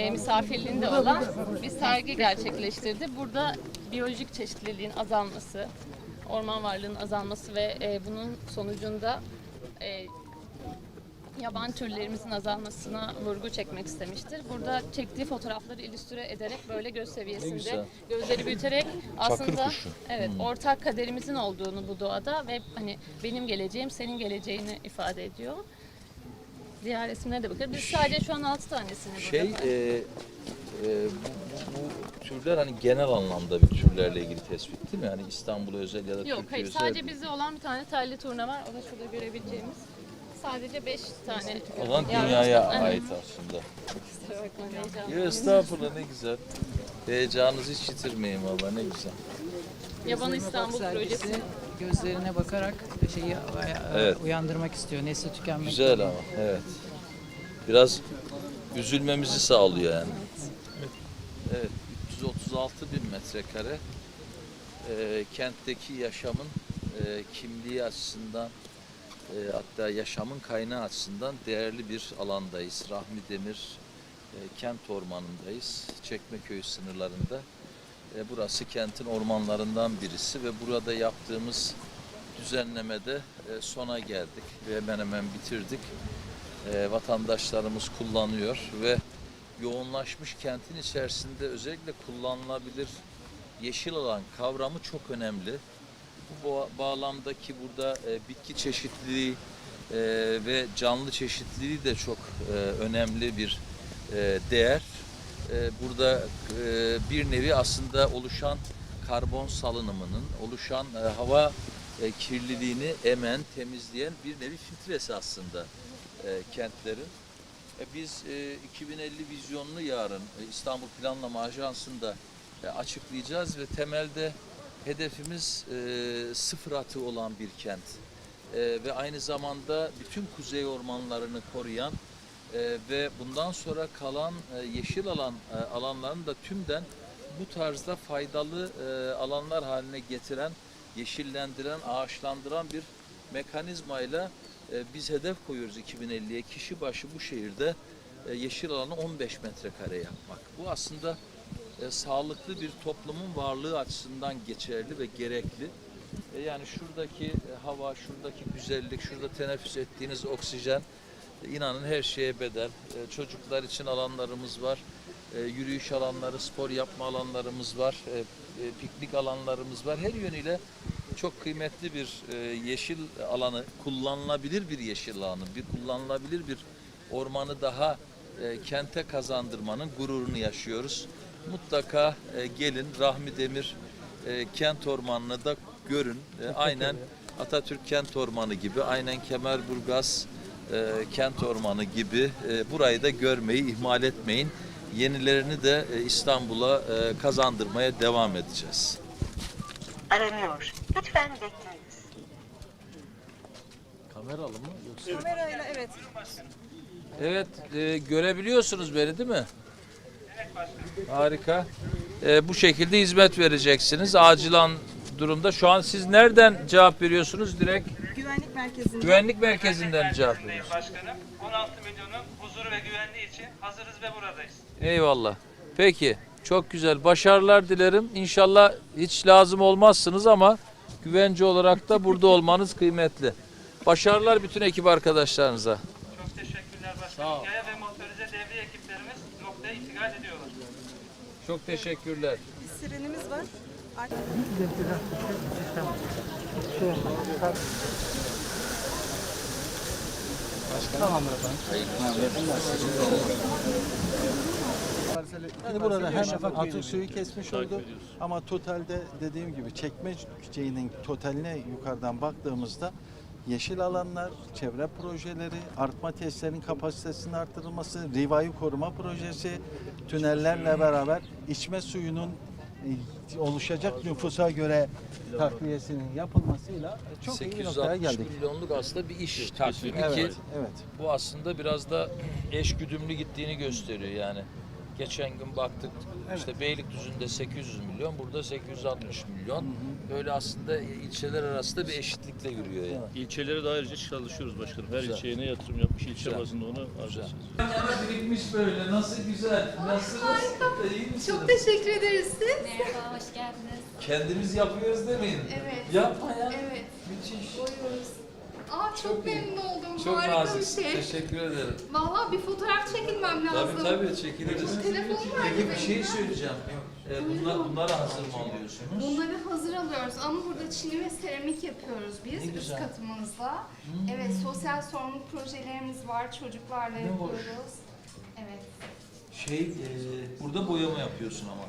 e, misafirliğinde olan bir sergi gerçekleştirdi. Burada biyolojik çeşitliliğin azalması, orman varlığının azalması ve e, bunun sonucunda e, yaban türlerimizin azalmasına vurgu çekmek istemiştir. Burada çektiği fotoğrafları illüstre ederek böyle göz seviyesinde gözleri büyüterek aslında evet ortak kaderimizin olduğunu bu doğada ve hani benim geleceğim senin geleceğini ifade ediyor. Diğer resimlere de bakarız. Biz sadece şu an 6 tanesini burada. Şey, e, e, bu, bu türler hani genel anlamda bir türlerle ilgili tespit değil mi? Yani İstanbul'a özel ya da Yok Türkiye hayır özel. sadece bizde olan bir tane telli turna var. O da şurada görebileceğimiz. Sadece 5 tane. O zaman yavru dünyaya çıktı. ait aslında. Kusura bakmayın, heyecanlıyım. Ya estağfurullah ne güzel. Heyecanınızı hiç yitirmeyin valla ne güzel. Yaban İstanbul projesi. Gözlerine bakarak şeyi e, Evet. uyandırmak istiyor. Nesli tükenmek. Güzel ama evet. Biraz üzülmemizi sağlıyor yani. Evet 336 bin metrekare e, kentteki yaşamın e, kimliği açısından e, hatta yaşamın kaynağı açısından değerli bir alandayız. Rahmi Demir e, kent ormanındayız. Çekmeköy sınırlarında. E, burası kentin ormanlarından birisi ve burada yaptığımız düzenlemede e, sona geldik ve hemen hemen bitirdik. E, vatandaşlarımız kullanıyor ve yoğunlaşmış kentin içerisinde özellikle kullanılabilir yeşil alan kavramı çok önemli. Bu ba- bağlamdaki burada e, bitki çeşitliliği e, ve canlı çeşitliliği de çok e, önemli bir e, değer. E, burada e, bir nevi aslında oluşan karbon salınımının, oluşan e, hava e, kirliliğini emen, temizleyen bir nevi filtresi aslında kentlerin. Biz e, 2050 vizyonunu yarın İstanbul Planlama Ajansı'nda açıklayacağız ve temelde hedefimiz sıfır atığı olan bir kent. Ve aynı zamanda bütün kuzey ormanlarını koruyan e, ve bundan sonra kalan e, yeşil alan e, alanların da tümden bu tarzda faydalı e, alanlar haline getiren, yeşillendiren, ağaçlandıran bir mekanizmayla e, biz hedef koyuyoruz 2050'ye. Kişi başı bu şehirde e, yeşil alanı 15 metrekare yapmak. Bu aslında e, sağlıklı bir toplumun varlığı açısından geçerli ve gerekli. E, yani şuradaki e, hava, şuradaki güzellik, şurada teneffüs ettiğiniz oksijen inanın her şeye bedel. E, çocuklar için alanlarımız var. E, yürüyüş alanları, spor yapma alanlarımız var. E, e, piknik alanlarımız var. Her yönüyle çok kıymetli bir e, yeşil alanı, kullanılabilir bir yeşil alanı, bir kullanılabilir bir ormanı daha e, kente kazandırmanın gururunu yaşıyoruz. Mutlaka e, gelin Rahmi Demir e, kent ormanını da görün. E, aynen Atatürk kent ormanı gibi, aynen Kemerburgaz e, kent ormanı gibi e, burayı da görmeyi ihmal etmeyin. Yenilerini de e, İstanbul'a e, kazandırmaya devam edeceğiz. aranıyor. Lütfen bekleyiniz. Kameralı mı yoksa? Kamerayla evet. Evet, e, görebiliyorsunuz beni değil mi? Harika. E, bu şekilde hizmet vereceksiniz. Acilan durumda. Şu an siz nereden cevap veriyorsunuz? Direkt Güvenlik merkezinde. güvenlik merkezinden cevap veriyorsunuz. Başkanım. 16 milyonun huzuru ve güvenliği için hazırız ve buradayız. Eyvallah. Peki. Çok güzel. Başarılar dilerim. İnşallah hiç lazım olmazsınız ama güvence olarak da burada olmanız kıymetli. Başarılar bütün ekip arkadaşlarınıza. Çok teşekkürler başkanım. Sağ ol. Yaya ve motorize devriye ekiplerimiz noktaya intikal ediyorlar. Çok teşekkürler. Bir sirenimiz var. Yani burada hem atık suyu kesmiş oldu. ama totalde dediğim gibi çekme şeyinin totaline yukarıdan baktığımızda yeşil alanlar, çevre projeleri, artma testlerinin kapasitesinin artırılması, rivayı koruma projesi, tünellerle beraber içme suyunun oluşacak nüfusa göre takviyesinin yapılmasıyla çok iyi bir noktaya 860 geldik. milyonluk aslında bir iş takvimi Evet, ki evet. bu aslında biraz da eş güdümlü gittiğini gösteriyor yani. Geçen gün baktık işte Beylikdüzü'nde 800 milyon, burada 860 milyon. Böyle aslında ilçeler arasında bir eşitlikle yürüyor yani. İlçelere de ayrıca çalışıyoruz başkanım. Her Güzel. ilçeye ne yatırım yapmış ilçe Güzel. bazında onu harcayacağız. Birikmiş böyle. Nasıl güzel. Nasılsınız? İyi misiniz? Çok teşekkür ederiz siz. Merhaba, hoş geldiniz. Kendimiz yapıyoruz demeyin. Evet. Yapma ya. Evet. Müthiş. Boyuyoruz. Aa çok, Çok iyi. memnun oldum. Çok Harika naziksin. bir şey. Teşekkür ederim. Vallahi bir fotoğraf çekilmem lazım. Tabii tabii çekiliriz. Telefon var Peki bir şey söyleyeceğim. Ee, bunlar, bunları hazır mı alıyorsunuz? Bunları hazır alıyoruz ama burada çini ve seramik yapıyoruz biz Ne üst güzel. Hmm. katımızda. Evet sosyal sorumluluk projelerimiz var. Çocuklarla Ne hoş. yapıyoruz. Evet. Şey, e, burada boyama yapıyorsun ama.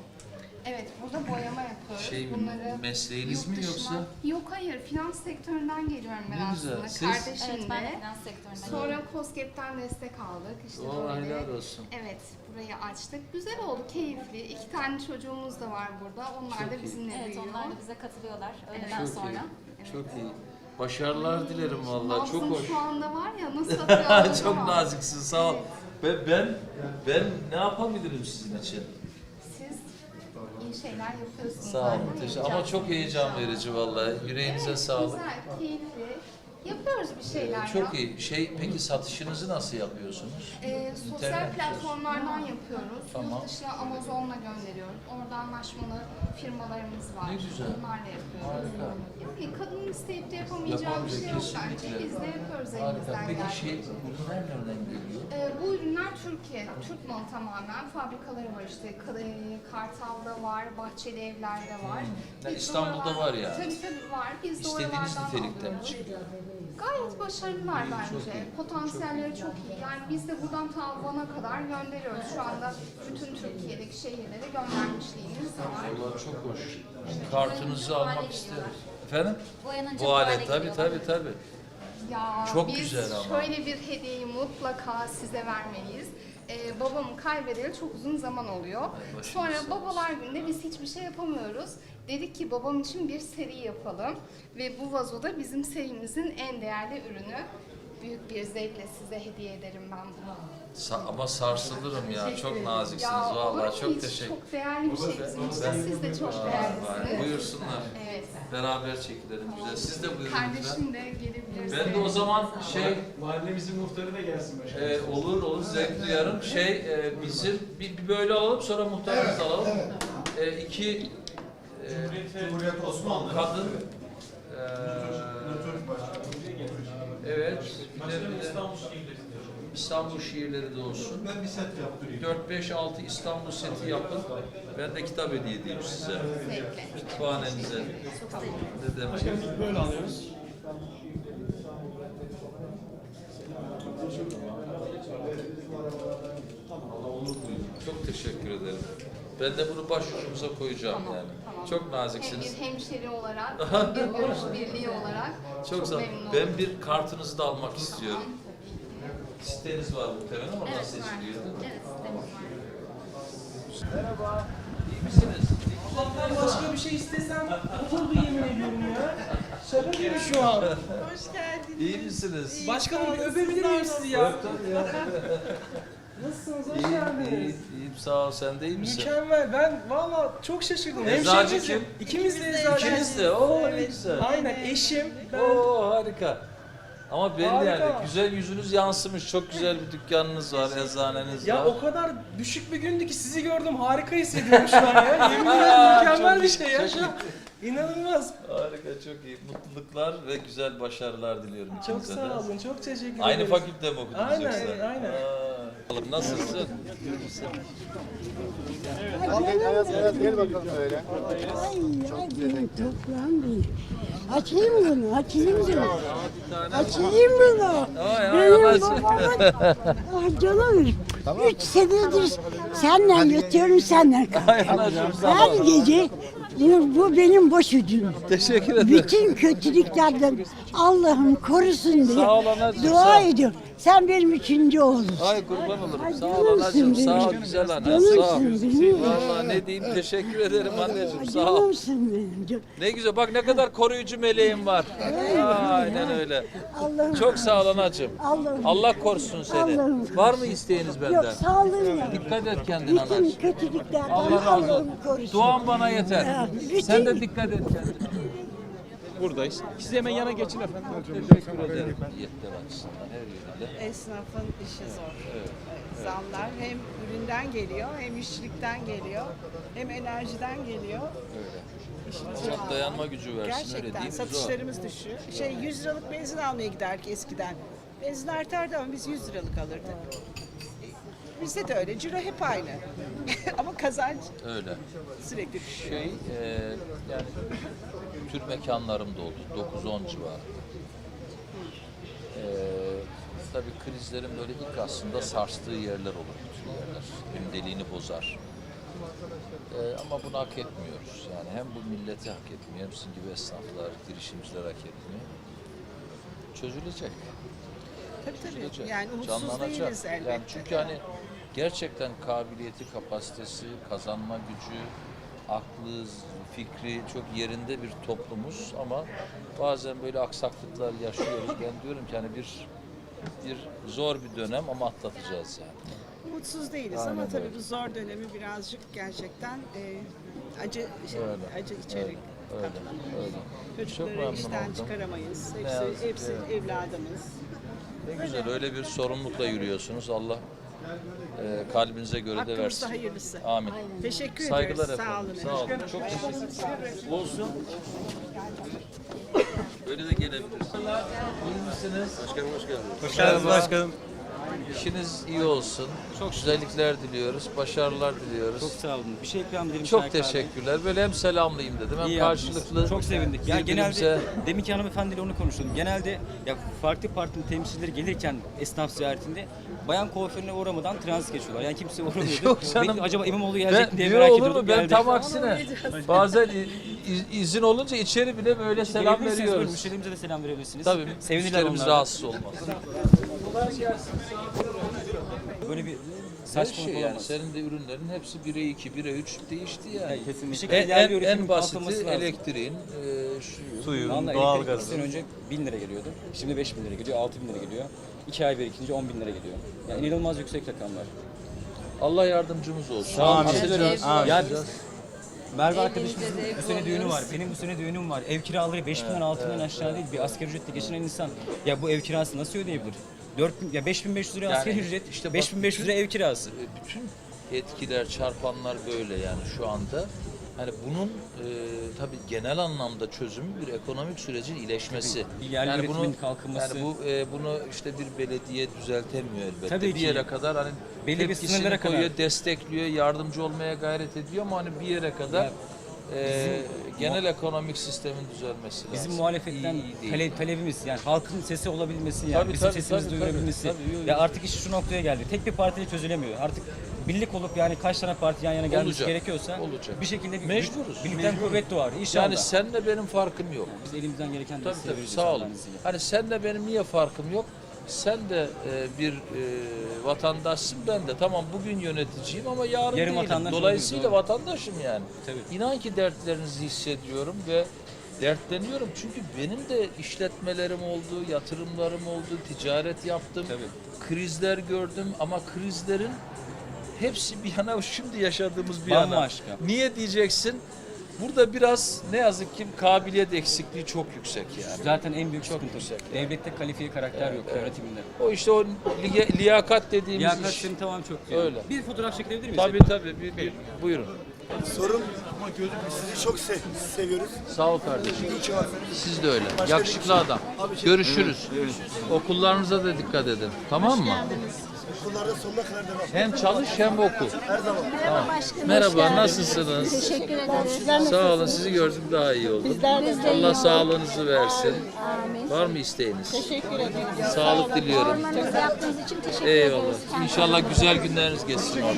Evet burada boyama yapıyoruz. Şey mi, Bunları mesleğiniz yurt mi dışına- yoksa? Yok hayır finans sektöründen geliyorum ben Ne güzel. aslında. Siz? Kardeşim Evet, ben de finans sektöründen Sonra COSGAP'ten destek aldık. İşte Oo, böyle. helal olsun. Evet, burayı açtık. Güzel oldu, keyifli. İki tane çocuğumuz da var burada. Onlar Çok da iyi. bizimle Evet, büyüyor. onlar da bize katılıyorlar öğleden Çok sonra. iyi. Çok iyi. Başarılar dilerim vallahi. Çok Nabzım hoş. şu anda var ya nasıl atıyor Çok naziksin. Sağ ol. Ben, ben ben ne yapabilirim sizin için? İyi şeyler yapıyorsunuz. Sağ olun. zaten, Teşekkür- Ama çok heyecan verici vallahi. Yüreğinize Evet, sağlık. Güzel, keyifli. Yapıyoruz bir şeyler Çok ya. iyi. Şey peki satışınızı nasıl yapıyorsunuz? Ee, sosyal İnternet platformlardan yapıyoruz. Tamam. Yurt dışına Amazon'la gönderiyoruz. Orada anlaşmalı firmalarımız var. Ne güzel. Onlarla yapıyoruz. Harika. Yani kadının isteyip de yapamayacağı bir şey yok bence. Biz de yapıyoruz Harika. elimizden Peki geldiğince. şey bunlar nereden geliyor? Ee, bu ürünler Türkiye, Türk malı tamamen. Fabrikaları var işte. Ka- Kartal'da var, Bahçeli Evler'de var. Hmm. Ya Biz İstanbul'da oralar- var yani. Tabii tabii var. Biz de İstediğiniz oralardan nitelikte mi alıyoruz. Gayet başarılılar bence. Potansiyelleri çok iyi. Yani biz de buradan ta Van'a kadar gönderiyoruz. Şu anda bütün Türkiye'deki şehirlere göndermişliğimiz var. Vallahi çok hoş. Kartınızı almak isterim. Efendim? Boyanınca Bu alet hale tabii tabii tabii. Ya Çok biz güzel ama. şöyle bir hediyeyi mutlaka size vermeliyiz. Ee, babamı kaybedeli çok uzun zaman oluyor. başınız Sonra sağ babalar günde biz hiçbir şey yapamıyoruz. Dedik ki babam için bir seri yapalım. Ve bu vazoda bizim serimizin en değerli ürünü. Büyük bir zevkle size hediye ederim ben bunu. Sa- ama sarsılırım ya. Çok naziksiniz Ya olur mu vallahi. Çok hiç? teşekkür Çok değerli bir şey bizim için. Siz de çok Vay, değerlisiniz. Buyursunlar. Evet. Beraber çekilelim güzel. Siz de buyurun lütfen. Kardeşim de gelebilirse. Ben de o zaman şey Mahallemizin muhtarı da gelsin başkanım. e, olur olur zevk duyarım. Şey e, bizim bir, bir böyle alalım sonra muhtarımızı alalım. E, iki e, Cumhuriyet Osmanlı. kadın e, evet bir de, bir de İstanbul şiirleri de olsun. Ben bir set yaptırayım. 4 5 6 İstanbul seti yapın. Ben de kitap hediye edeyim size. Kütüphanenize. Ne demek? Böyle alıyoruz. Çok teşekkür ederim. Ben de bunu başucumuza koyacağım Tamam, yani. tamam. Çok Hem naziksiniz. bir hemşeri olarak, hem bir görüş birliği olarak Çok sağ olun. memnun oldum. Ben bir kartınızı da almak istiyorum. Siteniz var muhtemelen ama Evet, nasıl var. seçiliyor değil mi? Evet, var. Merhaba. İyi misiniz? Ben başka bir şey istesem olurdu yemin ediyorum ya. Şaka gibi şu an. Hoş geldiniz. İyi misiniz? Başkanım öpebilir miyim sizi ya? Öp tabii ya. Nasılsınız? Hoş İyiyim, geldiniz. iyiyim, iyiyim. Sağ ol. Sen de iyi misin? Mükemmel. Ben valla çok şaşırdım. Eczacı Hemşerinizim. kim? İkimiz de eczacıyız. İkiniz de. Oo ne güzel. Aynen eşim. Ben Oo harika. Ama belli Harika. yani güzel yüzünüz yansımış. Çok güzel bir dükkanınız var, eczaneniz ya var. o kadar düşük bir gündü ki sizi gördüm harika hissediyorum şu an ya. Yemin ederim mükemmel Çok bir iyi, şey ya çok şu an. İnanılmaz. Harika, çok iyi. Mutluluklar ve güzel başarılar diliyorum Çok ikinize de. sağ olun. Çok teşekkür ederim. Aynı fakülte mi okudunuz Aynen, yoksa? aynen. Aa, Oğlum nasılsın? Gel bakalım böyle. Ay ay benim toprağım değil. Açayım bunu, açayım bunu. Açayım bunu. Benim babamın canım. Üç senedir senden yatıyorum senden kalkıyorum. Her gece bu, bu benim boş ödüm. Teşekkür ederim. Bütün kötülüklerden Allah'ım korusun diye Sağ ol anacığım, sağ dua ol. ediyorum. Sen benim üçüncü oğlum. Ay kurban olurum. Ay, Sağ ol canımsın anacığım. Sağ ol benim. güzel. Canımsın Sağ ol. benim. Vallahi ne diyeyim teşekkür ederim anneciğim. Sağ ol. Canımsın benim. Can- Ne güzel bak ne kadar koruyucu meleğim var. Aynen öyle. Allah'ım. Çok sağ ol anacığım. Allah'ım. Allah korusun seni. Allah'ım. Var mı isteğiniz Yok benden? sağlığın ya. Dikkat et kendine Bütün anacığım. kötülüklerden Allah razı Allah'ım korusun. Duan bana yeter. Ya, bütün- Sen de dikkat et kendine. Buradayız. Siz hemen yana geçin efendim. Teşekkür ederim. Niyetler açısından her yönüyle. Esnafın işi zor. Zamlar hem üründen geliyor, hem işçilikten geliyor, hem enerjiden geliyor. İşimiz Allah dayanma gücü versin öyle Gerçekten değil mi? Zor. satışlarımız düşüyor. Şey 100 liralık benzin almaya giderdik eskiden. Benzin artardı ama biz 100 liralık alırdık. Bizde de öyle. Ciro hep aynı. ama kazanç Öyle. sürekli düşüyor. Şey e, yani tür mekanlarım da oldu. 9-10 civarı. E, tabii krizlerin böyle ilk aslında sarstığı yerler olur. Bu tür yerler. Gündeliğini bozar. E, ama bunu hak etmiyoruz. Yani hem bu milleti hak etmiyor, hem sizin gibi esnaflar, girişimciler hak etmiyor. Çözülecek. Tabii tabii. çözülecek, Yani umutsuz canlanacak. değiliz elbette. Yani çünkü hani gerçekten kabiliyeti, kapasitesi, kazanma gücü, aklı, fikri çok yerinde bir toplumuz ama bazen böyle aksaklıklar yaşıyoruz. Ben diyorum ki hani bir bir zor bir dönem ama atlatacağız yani. Mutsuz değiliz Aynen ama tabii öyle. bu zor dönemi birazcık gerçekten e, acı şey, Öyle, acı içerik öyle, öyle. Çok Çocukları memnun işten oldum. çıkaramayız. Ne Hepsi, ki, hepsi evladımız. Ne güzel öyle bir sorumlulukla yürüyorsunuz. Allah e, kalbinize göre de Hakkımızda versin. hayırlısı. Amin. Teşekkür Saygılar ediyoruz. Sağ efendim. olun. Sağ olun. Çok teşekkür ederim. Olsun. Böyle de gelebilirsiniz. İyi misiniz? Başkanım hoş geldiniz. Hoş geldiniz başkanım. İşiniz iyi olsun. Çok güzellikler diliyoruz. Başarılar diliyoruz. Çok sağ olun. Bir şey edelim. Çok teşekkürler. Böyle hem selamlayayım dedim hem İyi yaptınız. karşılıklı. Çok sevindik. Genelde birbirimize- deminki hanımefendiyle onu konuşuyordum. Genelde ya farklı partinin temsilcileri gelirken esnaf ziyaretinde bayan kuaförüne uğramadan transit geçiyorlar. Yani kimse uğramıyordu. Yok canım. Ben acaba İmamoğlu gelecek Ben, mi diye diyor merak olur mu? Ben Geldi. tam aksine. Bazen i- i- izin olunca içeri bile böyle selam Gelebilirsiniz, buyurun. veriyoruz. Müşterilerimize de selam verebilirsiniz. Tabii Sevinirler müşterimiz onlar da. rahatsız olmaz. Böyle bir saçma şey yani senin de ürünlerin hepsi 1'e 2, 1'e 3 değişti yani. Yani kesinlikle. Bir En, en, basiti elektriğin, e, şu, Suyun, doğalgazın. önce 1000 lira geliyordu. Şimdi 5000 lira geliyor, 6000 lira geliyor. 2 ay birikince 10 bin lira geliyor. Yani inanılmaz yüksek rakamlar. Allah yardımcımız olsun. Amin. Amin. Merve arkadaşımızın bu sene düğünü var. Benim bu sene düğünüm var. Ev kiraları 5 binden 6 binden aşağı değil. Bir asgari ücretle geçinen insan ya bu ev kirası nasıl ödeyebilir? 4 bin, ya 5500 lira Yani asgari ücret, işte bak 5500 lira ev kirası. E, bütün etkiler, çarpanlar böyle yani şu anda. Hani bunun e, tabii genel anlamda çözümü bir ekonomik sürecin iyileşmesi. Tabii, yerli yani üretimin kalkınması. Yani bu e, bunu işte bir belediye düzeltemiyor elbette. Tabii bir ki. yere kadar hani Belli bir tepkisini sınırlara kadar. koyuyor, destekliyor, yardımcı olmaya gayret ediyor ama hani bir yere kadar Ya, e, genel ekonomik sistemin düzelmesi lazım. Bizim muhalefetten İyi- değil. tale- talebimiz yani halkın sesi olabilmesi yani Tabii, bizim tabii, sesimizi tabii, duyurabilmesi. tabii, tabii, ya artık iş şu noktaya geldi. Tek bir partiyle çözülemiyor. Artık birlik olup yani kaç tane parti yan yana gelmesi Olacak, gerekiyorsa olacak. bir şekilde bir Mecburuz, birlikten kuvvet doğar. İnşallah. Yani senle benim farkım yok. biz elimizden gereken Tabii desteği tabii vereceğiz sağ olun. Allah'ın izniyle. Hani senle benim niye farkım yok? Sen de e, bir e, vatandaşsın ben de. Tamam bugün yöneticiyim ama yarın Yarın değilim. vatandaş Dolayısıyla oluyoruz, vatandaşım yani. Tabii. İnan ki dertlerinizi hissediyorum ve dertleniyorum. Çünkü benim de işletmelerim oldu, yatırımlarım oldu, ticaret yaptım. Tabii. Krizler gördüm ama krizlerin hepsi bir yana şimdi yaşadığımız bir Bambaşka. yana. Niye diyeceksin? Burada biraz ne yazık ki kabiliyet eksikliği çok yüksek yani. Zaten en büyük Çok sıkıntı. yüksek. Devlette kalifiye karakter yok yönetiminde. O işte o li- liyakat dediğimiz Liyakat iş. senin tamam çok iyi. Öyle. Bir fotoğraf çekilebilir miyiz? Tabii tabii. Bir, bir, buyurun. Sorun ama biz sizi çok se- seviyoruz. Sağ ol kardeşim. İyi ki varsınız. Siz de öyle. Başka Yakışıklı bir şey- adam. Abi şey- Görüşürüz. Okullarınıza da dikkat edin. Tamam mı? Okullarda sonuna kadar devam. Hem çalış hem oku. Her zaman. Tamam. Merhaba, nasılsınız? Teşekkür ederiz. Sağ olun, sizi gördüm daha iyi oldum. Bizler de Allah sağlığınızı versin. Amin. Var mı isteğiniz? Teşekkür ederim. Sağlık diliyorum. Formanızı yaptığınız için teşekkür Eyvallah. ederiz. İnşallah güzel günleriniz geçsin orada.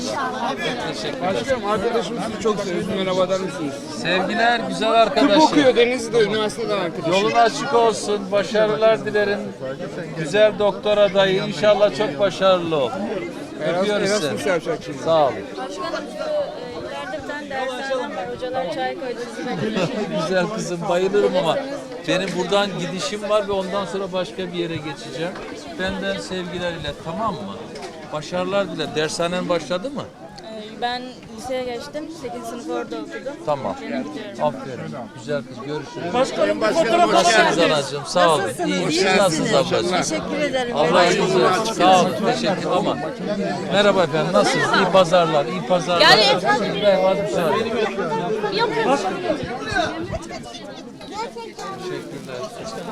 Teşekkürler. Başkanım arkadaşım sizi çok seviyoruz. Merhaba der misiniz? Sevgiler güzel Tıp okuyor Denizli'de üniversiteden arkadaşım. Yolun açık olsun. Başarılar dilerim. Güzel doktor adayı. İnşallah çok başarılı ol. Öpüyoruz Erasmus seni. yapacak şimdi. Sağ olun. Başkanım şu ileride bir tane dershanem var. Hocalar çay koydu. Güzel kızım bayılırım ama benim buradan gidişim var ve ondan sonra başka bir yere geçeceğim. Benden sevgiler ile tamam mı? Başarılar dile. Dershanen başladı mı? Ben liseye geçtim. 8. sınıf orada okudum. Tamam. Gidiyorum. Aferin. Güzel kız. Görüşürüz. Başkanım, bir Başkanım, fotoğraf Nasılsınız alabilir anacığım? Sağ olun. İyiyim. Siz nasılsınız ablacığım? Teşekkür ederim. Allah razı olsun. Sağ olun. Teşekkür ama. Merhaba efendim. Nasılsınız? İyi pazarlar. İyi pazarlar. Yani- Teşekkürler. Vazim sağ olun. Yapıyorum. Teşekkürler.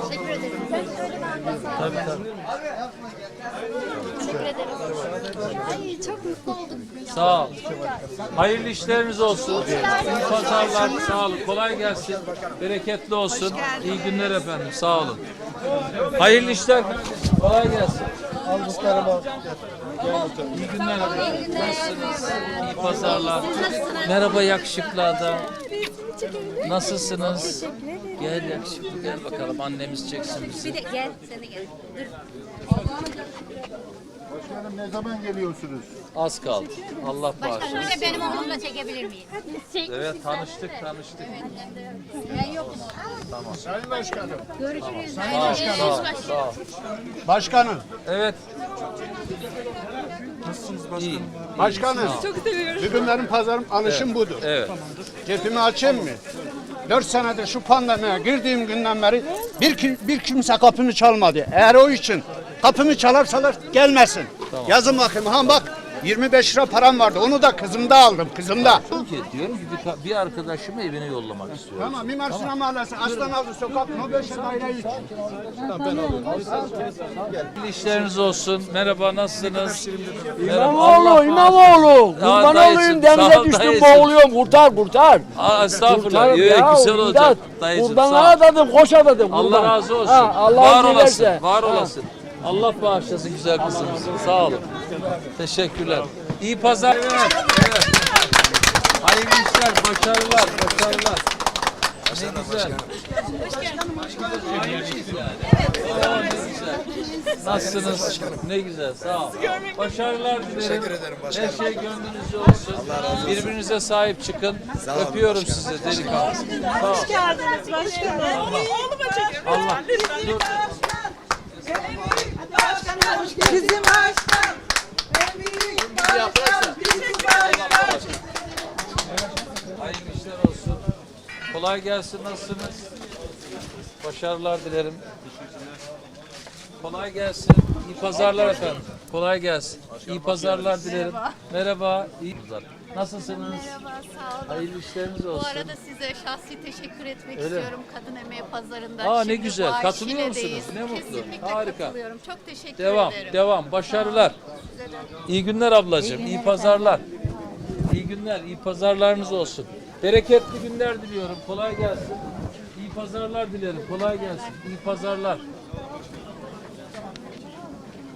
Teşekkür ederim. Tabii tabii. Teşekkür ederim. Ay çok mutlu olduk. Sağ ol. Hayırlı işleriniz olsun. İyi pazarlar. Sağ olun. Kolay gelsin. Bereketli olsun. İyi günler efendim. Sağ olun. Hayırlı işler. Kolay gelsin. İyi günler efendim. Nasılsınız? İyi pazarlar. Merhaba yakışıklı adam. Nasılsınız? Gel yakışıklı gel bakalım annemiz çeksin bizi. gel, sen de gel. Başkanım ne zaman geliyorsunuz? Az kaldı. Allah bağışlasın. benim oğlumla çekebilir miyim? Evet tanıştık tanıştık. Ben yokum. Tamam. Sayın Başkanım. Görüşürüz. Sağ ol, sağ ol, sağ ol. Başkanım. Evet. Nasılsınız İyi. Başkanım. Çok seviyorum. Bugünlerin pazarım alışım budur. Evet. Cepimi açayım mı? Dört senedir şu pandemiye girdiğim günden beri bir, bir kimse kapımı çalmadı. Eğer o için kapımı çalarsalar gelmesin. Yazın bakayım. Ha bak 25 lira param vardı. Onu da kızımda aldım. Kızımda. Ki, diyorum ki bir, bir arkadaşımı evine yollamak istiyorum. Tamam Mimar Sinan Mahallesi Aslanavcı Sokak No 5 daire 3. Hayırlı işleriniz olsun. Merhaba nasılsınız? İmamoğlu, İmamoğlu. Kurban olayım denize düştüm boğuluyorum. Kurtar, kurtar. Aa, estağfurullah. Yok, ya, güzel imdat. olacak. Dayıcım sağ ol. adadım, koş adadım. Allah kurban. razı olsun. Ha, Allah var olasın. Var olasın. Allah bağışlasın güzel kızımız. Sağ olun. Teşekkürler. İyi pazar. Evet. evet. Hayırlı işler, başarılar, başarılar. Ne güzel. Nasılsınız? Ne güzel, sağ ol. Başarılar dilerim. Teşekkür ederim başkanım. Her şey gönlünüzce olsun. Birbirinize sahip çıkın. Öpüyorum sizi delikanlı. Sağ ol. geldiniz başkanım. Allah. Dur. Bizim başkan. En büyük başkan. Bizim başkan. Hayırlı işler olsun. Kolay gelsin. Nasılsınız? Başarılar dilerim. Kolay gelsin. İyi pazarlar efendim. Kolay gelsin. İyi pazarlar dilerim. Merhaba. İyi pazar. Nasılsınız? Merhaba, sağ olun. Hayırlı işleriniz Bu olsun. arada size şahsi teşekkür etmek Öyle mi? istiyorum Kadın Emeği Pazarı'nda. Aa ne Şimdi güzel. bu Katılıyor musunuz? Ne mutlu. Kesinlikle Harika. katılıyorum. Çok teşekkür Devam, ederim. devam. Başarılar. İyi günler ablacığım. İyi pazarlar. İyi günler, iyi pazarlarınız olsun. Bereketli günler diliyorum. Kolay gelsin. İyi pazarlar dilerim. Kolay gelsin. İyi pazarlar.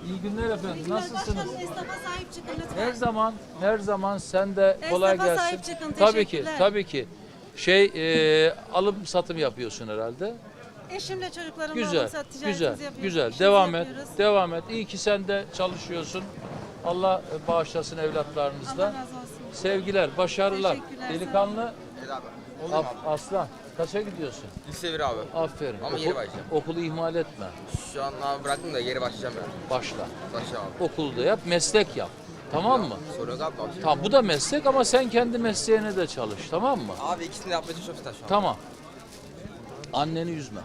İyi günler efendim. Nasılsınız? Esnafa sahip çıkın lütfen. Her zaman, her zaman sen de kolay Esnafa gelsin. sahip çıkın, Tabii ki, tabii ki. Şey, e, alım satım yapıyorsun herhalde. Eşimle çocuklarımla Güzel, alım sat ticaretimizi güzel, yapıyoruz. güzel. işimizi Devam et, yapıyoruz. devam et. İyi ki sen de çalışıyorsun. Allah bağışlasın evlatlarınızda. Allah razı olsun. Sevgiler, başarılar. Delikanlı Af- Aslan. Kaça gidiyorsun? Lise 1 abi. Aferin. Ama yeni başlayacağım. Okulu ihmal etme. Şu an abi bıraktım da yeri başlayacağım yani. Başla. Başla abi. Okulda yap, meslek yap. Tamam mı? Sorun yok abi. abi. Tamam bu da meslek ama sen kendi mesleğine de çalış. Tamam mı? Abi ikisini de yapmaya çalışıyorum zaten şu an. Tamam. Anneni üzme.